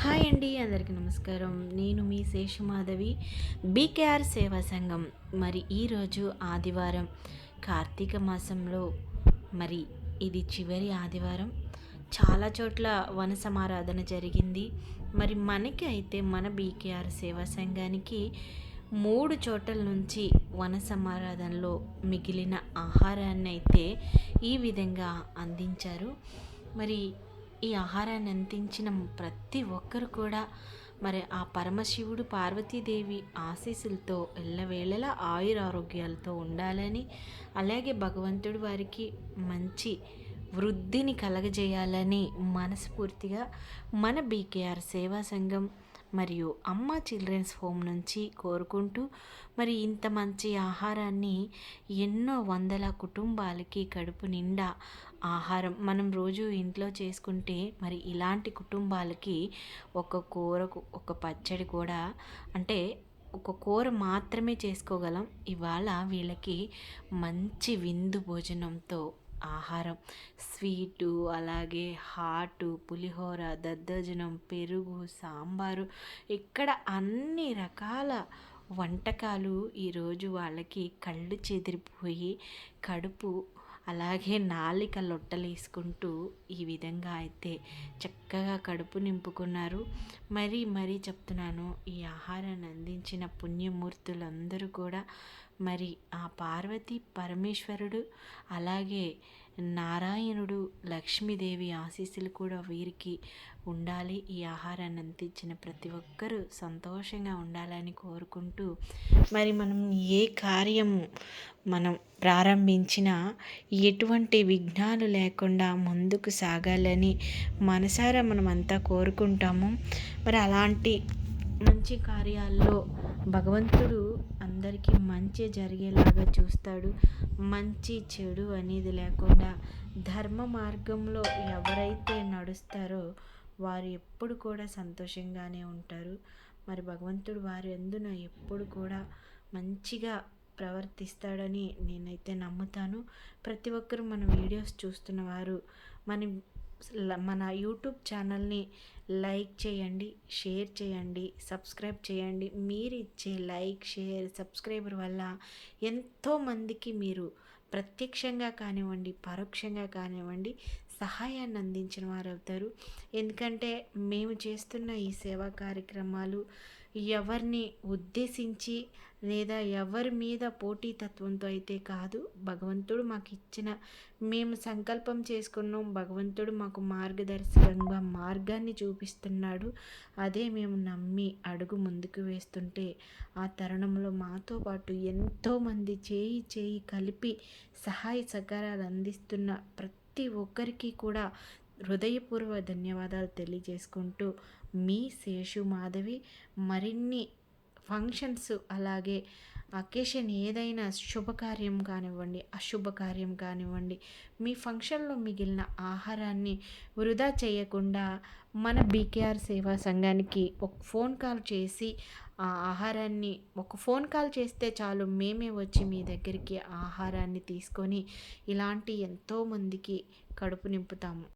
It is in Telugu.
హాయ్ అండి అందరికీ నమస్కారం. నేను మీ శేషమాధవి బీకేఆర్ సేవా సంఘం. మరి ఈరోజు ఆదివారం కార్తీక మాసంలో మరి ఇది చివరి ఆదివారం. చాలా చోట్ల వన సమారాధన జరిగింది. మరి మనకి అయితే మన బీకేఆర్ సేవా సంఘానికి మూడు చోట్ల నుంచి వన సమారాధనలో మిగిలిన ఆహారాన్ని అయితే ఈ విధంగా అందించారు. మరి ఈ ఆహారాన్ని అందించిన ప్రతి ఒక్కరు కూడా మరి ఆ పరమశివుడు పార్వతీదేవి ఆశీస్సులతో ఎల్లవేళలా ఆయుర ఆరోగ్యాలతో ఉండాలని అలాగే భగవంతుడు వారికి మంచి వృద్ధిని కలగజేయాలని మనస్ఫూర్తిగా మన బీకేఆర్ సేవా సంఘం మరియు అమ్మ చిల్డ్రన్స్ హోమ్ నుంచి కోరుకుంటూ మరి ఇంత మంచి ఆహారాన్ని ఎన్నో వందల కుటుంబాలకి కడుపు నిండా ఆహారం. మనం రోజు ఇంట్లో చేసుకుంటే మరి ఇలాంటి కుటుంబాలకి ఒక కూరకు ఒక పచ్చడి కూడా అంటే ఒక కూర మాత్రమే చేసుకోగలం. ఇవాళ వీళ్ళకి మంచి విందు భోజనంతో ఆహారం. స్వీటు అలాగే హాటు పులిహోర దద్దోజనం పెరుగు సాంబారు ఇక్కడ అన్ని రకాల వంటకాలు ఈరోజు వాళ్ళకి కళ్ళు చెదిరిపోయి కడుపు అలాగే నాలిక లొట్టలేసుకుంటూ ఈ విధంగా అయితే చక్కగా కడుపు నింపుకున్నారు. మరీ మరీ చెప్తున్నాను ఈ ఆహారాన్ని అందించిన పుణ్యమూర్తులందరూ కూడా మరి ఆ పార్వతి పరమేశ్వరుడు అలాగే నారాయణుడు లక్ష్మీదేవి ఆశీస్సులు కూడా వీరికి ఉండాలి. ఈ ఆహారాన్ని అందించిన ప్రతి ఒక్కరూ సంతోషంగా ఉండాలని కోరుకుంటూ మరి మనం ఏ కార్యము మనం ప్రారంభించినా ఎటువంటి విఘ్నాలు లేకుండా ముందుకు సాగాలని మనసారా మనం అంతా కోరుకుంటాము. మరి అలాంటి మంచి కార్యాల్లో భగవంతుడు అందరికీ మంచి జరిగేలాగా చూస్తాడు. మంచి చెడు అనేది లేకుండా ధర్మ మార్గంలో ఎవరైతే నడుస్తారో వారు ఎప్పుడు కూడా సంతోషంగానే ఉంటారు. మరి భగవంతుడు వారి అందున ఎప్పుడు కూడా మంచిగా ప్రవర్తిస్తాడని నేనైతే నమ్ముతాను. ప్రతి ఒక్కరు మన వీడియోస్ చూస్తున్న వారు మన మన యూట్యూబ్ ఛానల్ని లైక్ చేయండి షేర్ చేయండి సబ్స్క్రైబ్ చేయండి. మీరు ఇచ్చే లైక్ షేర్ సబ్స్క్రైబర్ వల్ల ఎంతోమందికి మీరు ప్రత్యక్షంగా కానివ్వండి పరోక్షంగా కానివ్వండి సహాయాన్ని అందించిన వారు అవుతారు ఎందుకంటే మేము చేస్తున్న ఈ సేవా కార్యక్రమాలు ఎవరిని ఉద్దేశించి లేదా ఎవరి మీద పోటీతత్వంతో అయితే కాదు భగవంతుడు మాకు ఇచ్చిన మేము సంకల్పం చేసుకున్నాం భగవంతుడు మాకు మార్గదర్శకంగా మార్గాన్ని చూపిస్తున్నాడు. అదే మేము నమ్మి అడుగు ముందుకు వేస్తుంటే ఆ తరుణంలో మాతో పాటు ఎంతోమంది చేయి చేయి కలిపి సహాయ సహకారాలు అందిస్తున్న ప్రతి ప్రతి ఒక్కరికి కూడా హృదయపూర్వ ధన్యవాదాలు తెలియజేసుకుంటూ మీ శేషు మాధవి మరిన్ని ఫంక్షన్స్ అలాగే అకేషన్ ఏదైనా శుభకార్యం కానివ్వండి అశుభకార్యం కానివ్వండి మీ ఫంక్షన్లో మిగిలిన ఆహారాన్ని వృధా చేయకుండా మన బీకేఆర్ సేవా సంఘానికి ఒక ఫోన్ కాల్ చేసి ఆ ఆహారాన్ని ఒక ఫోన్ కాల్ చేస్తే చాలు మేమే వచ్చి మీ దగ్గరికి ఆహారాన్ని తీసుకొని ఇలాంటి ఎంతోమందికి కడుపు నింపుతాము.